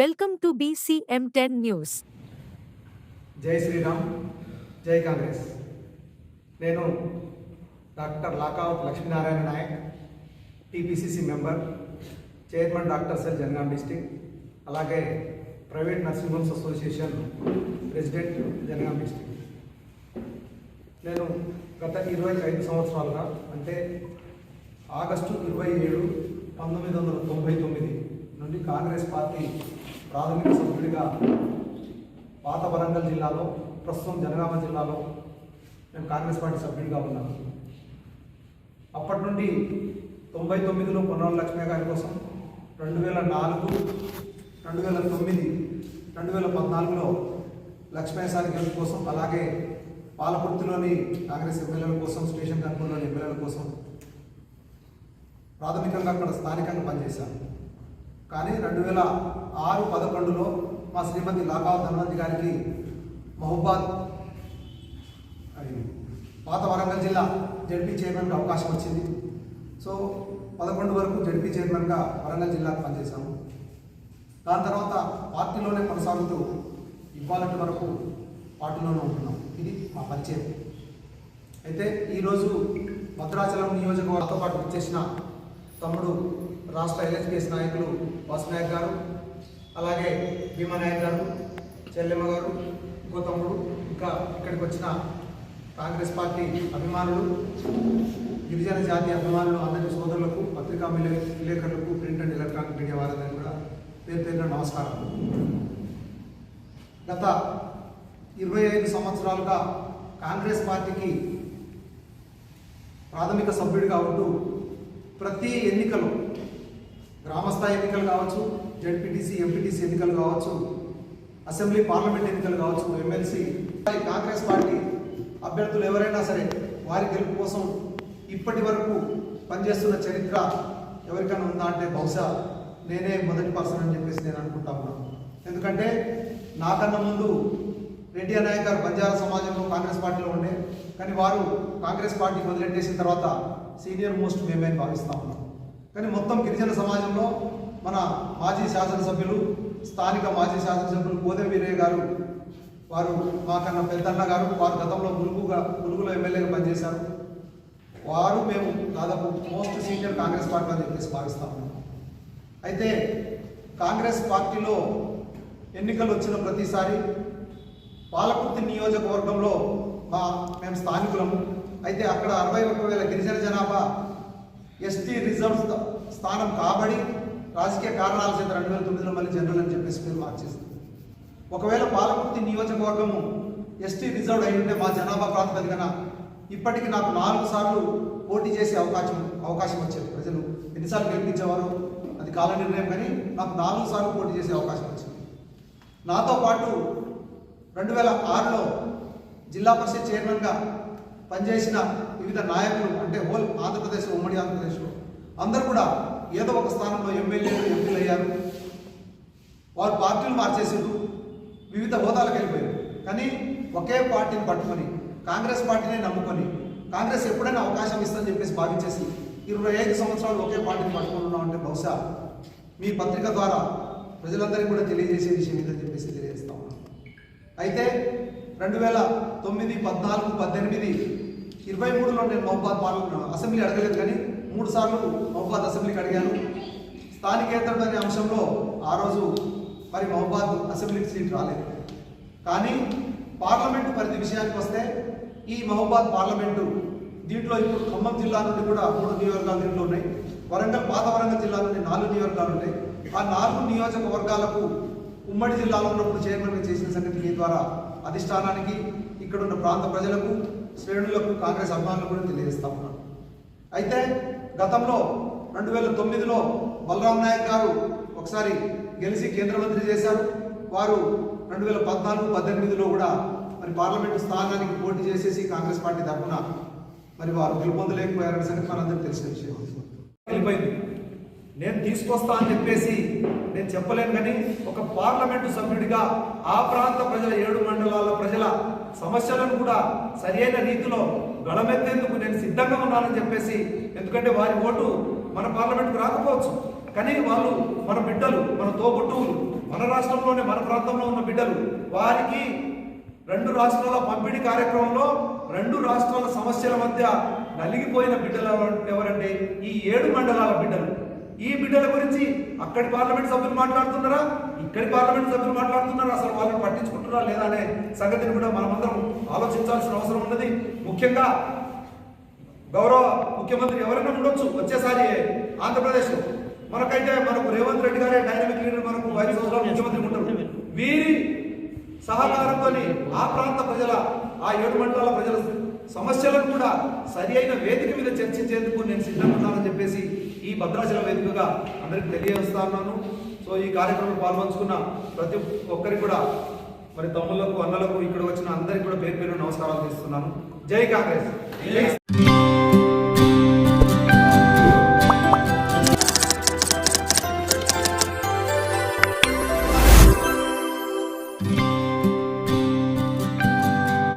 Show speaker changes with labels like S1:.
S1: Welcome to BCM ten news.
S2: జై శ్రీరామ్ జై కాంగ్రెస్. నేను doctor Lakavath Lakshminarayana Nayak TPCC member chairman doctor cell Jangaon district అలాగే private nursing homes association president Jangaon district నేను గత ఇరవై ఐదు సంవత్సరాలుగా అంటే ఆగస్టు ఇరవై ఏడు పంతొమ్మిది వందల తొంభై తొమ్మిది నుండి కాంగ్రెస్ పార్టీ ప్రాథమిక సభ్యుడిగా పాత వరంగల్ జిల్లాలో ప్రస్తుతం జనగామ జిల్లాలో నేను కాంగ్రెస్ పార్టీ సభ్యుడిగా ఉన్నాను. అప్పటి నుండి తొంభై తొమ్మిదిలో పొన్నాల లక్ష్మయ్య గారి కోసం రెండు వేల నాలుగు రెండు వేల తొమ్మిది రెండు వేల పద్నాలుగులో లక్ష్మయ్య సారి గెలుపు కోసం అలాగే పాలపుర్తిలోని కాంగ్రెస్ ఎమ్మెల్యేల కోసం స్టేషన్ కనుకూరులోని ఎమ్మెల్యేల కోసం ప్రాథమికంగా అక్కడ స్థానికంగా పనిచేశాను. కానీ రెండు వేల ఆరు పదకొండులో మా శ్రీమతి లాకావత్ ధన్వంతి గారికి మహబాద్ పాత వరంగల్ జిల్లా జడ్పీ చైర్మన్గా అవకాశం వచ్చింది. సో పదకొండు వరకు జడ్పీ చైర్మన్గా వరంగల్ జిల్లాకు పనిచేశాము. దాని తర్వాత పార్టీలోనే కొనసాగుతూ ఇవ్వాలంటే వరకు పార్టీలోనే ఉంటున్నాం. ఇది మా పరిచయం. అయితే ఈరోజు భద్రాచలం నియోజకవర్గంతో పాటు వచ్చేసిన తమ్ముడు రాష్ట్ర ఎల్ఎస్పీఎస్ నాయకులు వాసునాయక్ గారు అలాగే భీమా నాయక్ గారు చెల్లెమ్మ గారు గౌతముడు ఇంకా ఇక్కడికి వచ్చిన కాంగ్రెస్ పార్టీ అభిమానులు గిరిజన జాతి అభిమానులు అందరి సోదరులకు పత్రికా విలే- విలేకరులకు ప్రింట్ అండ్ ఎలక్ట్రానిక్ మీడియా వారందరికీ కూడా పేరు పేరున నమస్కారం గత ఇరవై ఐదు సంవత్సరాలుగా కాంగ్రెస్ పార్టీకి ప్రాథమిక సభ్యుడిగా ఉంటూ ప్రతి ఎన్నికలు గ్రామస్థాయి ఎన్నికలు కావచ్చు జడ్పీటీసీ ఎంపీటీసీ ఎన్నికలు కావచ్చు అసెంబ్లీ పార్లమెంట్ ఎన్నికలు కావచ్చు ఎమ్మెల్సీ కాంగ్రెస్ పార్టీ అభ్యర్థులు ఎవరైనా సరే వారి గెలుపు కోసం ఇప్పటి వరకు పనిచేస్తున్న చరిత్ర ఎవరికైనా ఉందా అంటే బహుశా నేనే మొదటి పర్సన్ అని చెప్పేసి నేను అనుకుంటా ఉన్నాను. ఎందుకంటే నాకన్నా ముందు రెడ్డి అనాయక్ గారు బంజారా సమాజంలో కాంగ్రెస్ పార్టీలో ఉండే కానీ వారు కాంగ్రెస్ పార్టీ మొదలెట్టేసిన తర్వాత సీనియర్ మోస్ట్ మేమే భావిస్తా ఉన్నాం. కానీ మొత్తం గిరిజన సమాజంలో మన మాజీ శాసనసభ్యులు స్థానిక మాజీ శాసనసభ్యులు కోదే వీరయ్య గారు వారు మాకన్నా పెద్దన్న గారు వారు గతంలో ములుగుగా ములుగులో ఎమ్మెల్యేగా పనిచేశారు. వారు మేము దాదాపు మోస్ట్ సీనియర్ కాంగ్రెస్ పార్టీ అని చెప్పేసి భావిస్తాము అయితే కాంగ్రెస్ పార్టీలో ఎన్నికలు వచ్చిన ప్రతిసారి పాలకుర్తి నియోజకవర్గంలో మా మేము స్థానికులము. అయితే అక్కడ అరవై ఒక వేల గిరిజన జనాభా ఎస్టీ రిజర్వ్ స్థానం కాబడి రాజకీయ కారణాల చేత రెండు వేల తొమ్మిదిలో మళ్ళీ జనరల్ అని చెప్పేసి పేరు మార్చేసింది. ఒకవేళ పాలకుర్తి నియోజకవర్గము ఎస్టీ రిజర్వ్ అయి ఉంటే మా జనాభా ప్రాతిపదికన ఇప్పటికి నాకు నాలుగు సార్లు పోటీ చేసే అవకాశం అవకాశం వచ్చేది. ప్రజలు ఎన్నిసార్లు గెలిపించేవారు అది కాల నిర్ణయం కానీ నాకు నాలుగు సార్లు పోటీ చేసే అవకాశం వచ్చింది. నాతో పాటు రెండు వేల ఆరులో జిల్లా పరిషత్ చైర్మన్గా పనిచేసిన వివిధ నాయకులు అంటే హోల్ ఆంధ్రప్రదేశ్ ఉమ్మడి ఆంధ్రప్రదేశ్లో అందరూ కూడా ఏదో ఒక స్థానంలో ఎమ్మెల్యేలు ఎంపీలు అయ్యారు. వారు పార్టీలు మార్చేసారు వివిధ హోదాలకు వెళ్ళిపోయారు. కానీ ఒకే పార్టీని పట్టుకొని కాంగ్రెస్ పార్టీనే నమ్ముకొని కాంగ్రెస్ ఎప్పుడైనా అవకాశం ఇస్తుందని చెప్పేసి భావించేసి ఇరవై ఐదు సంవత్సరాలు ఒకే పార్టీని పట్టుకొని ఉన్నామంటే బహుశా మీ పత్రిక ద్వారా ప్రజలందరికీ కూడా తెలియజేసే విషయం ఇదని చెప్పేసి తెలియజేస్తా ఉన్నాం అయితే రెండు వేల తొమ్మిది పద్నాలుగు పద్దెనిమిది ఇరవై మూడులో నేను మహబాద్ పార్లమెంట్ అసెంబ్లీ అడగలేదు కానీ మూడు సార్లు మహబాద్ అసెంబ్లీకి అడిగాను. స్థానికేతరుడు అనే అంశంలో ఆ రోజు మరి మహబాద్ అసెంబ్లీకి సీట్ రాలేదు. కానీ పార్లమెంటు పరిధి విషయానికి వస్తే ఈ మహబాద్ పార్లమెంటు దీంట్లో ఇప్పుడు ఖమ్మం జిల్లా నుండి కూడా మూడు నియోజకవర్గాలు దీంట్లో ఉన్నాయి. వరంగల్ పాత వరంగల్ జిల్లా నుండి నాలుగు నియోజకవర్గాలు ఉన్నాయి ఆ నాలుగు నియోజకవర్గాలకు ఉమ్మడి జిల్లాలో ఉన్నప్పుడు చైర్మన్గా చేసిన సంగతి మీ ద్వారా అధిష్టానానికి ఇక్కడున్న ప్రాంత ప్రజలకు శ్రేణులకు కాంగ్రెస్ అభిమానులు కూడా తెలియజేస్తా ఉన్నాను అయితే గతంలో రెండు వేల తొమ్మిదిలో బలరాం నాయక్ గారు ఒకసారి గెలిచి కేంద్ర మంత్రి చేశారు. వారు రెండు వేల పద్నాలుగు పద్దెనిమిదిలో కూడా మరి పార్లమెంటు స్థానానికి పోటీ చేసేసి కాంగ్రెస్ పార్టీ తరఫున మరి వారు గెలుపొందలేకపోయారని సంగతి మనందరికీ తెలిసిన విషయం. వెళ్ళిపోయింది. నేను తీసుకొస్తా అని చెప్పేసి నేను చెప్పలేను కానీ ఒక పార్లమెంటు సభ్యుడిగా ఆ ప్రాంత ప్రజల ఏడు మండలాల ప్రజల సమస్యలను కూడా సరైన రీతిలో గళమెత్తేందుకు నేను సిద్ధంగా ఉన్నానని చెప్పేసి ఎందుకంటే వారి ఓటు మన పార్లమెంట్కు రాకపోవచ్చు. కానీ వాళ్ళు మన బిడ్డలు మన తోబుట్టువులు మన రాష్ట్రంలోనే మన ప్రాంతంలో ఉన్న బిడ్డలు వారికి రెండు రాష్ట్రాల పంపిణీ కార్యక్రమంలో రెండు రాష్ట్రాల సమస్యల మధ్య నలిగిపోయిన బిడ్డలు ఎవరు- ఎవరంటే ఈ ఏడు మండలాల బిడ్డలు. ఈ బిడ్డల గురించి అక్కడి పార్లమెంట్ సభ్యులు మాట్లాడుతున్నారా? ఇక్కడి పార్లమెంట్ సభ్యులు మాట్లాడుతున్నారా? అసలు వాళ్ళ పట్టించుకుంటున్నారా లేదా అనే సంగతిని కూడా మనమందరం ఆలోచించాల్సిన అవసరం ఉన్నది. ముఖ్యంగా గౌరవ ముఖ్యమంత్రి ఎవరైనా ఉండొచ్చు. వచ్చేసారి ఆంధ్రప్రదేశ్ మనకైతే మనకు రేవంత్ రెడ్డి గారే డైనమిక్ లీడర్ మనకు ఐదు సంవత్సరాలు ముఖ్యమంత్రి ఉంటారు. వీరి సహకారంతో ఆ ప్రాంత ప్రజల ఆ ఏడు మండలాల ప్రజల సమస్యలను కూడా సరి అయిన వేదిక మీద చర్చించేందుకు నేను సిద్ధంగా ఉన్నానని చెప్పేసి ఈ భద్రాచలం వేదికగా అందరికి తెలియజేస్తా ఉన్నాను. సో ఈ కార్యక్రమంలో పాల్పంచుకున్న ప్రతి ఒక్కరికి కూడా మరి తమ్ముళ్ళకు అన్నలకు ఇక్కడ వచ్చిన అందరికి కూడా పేరు పేరు నమస్కారాలు చేస్తున్నాను. జై కాంగ్రెస్.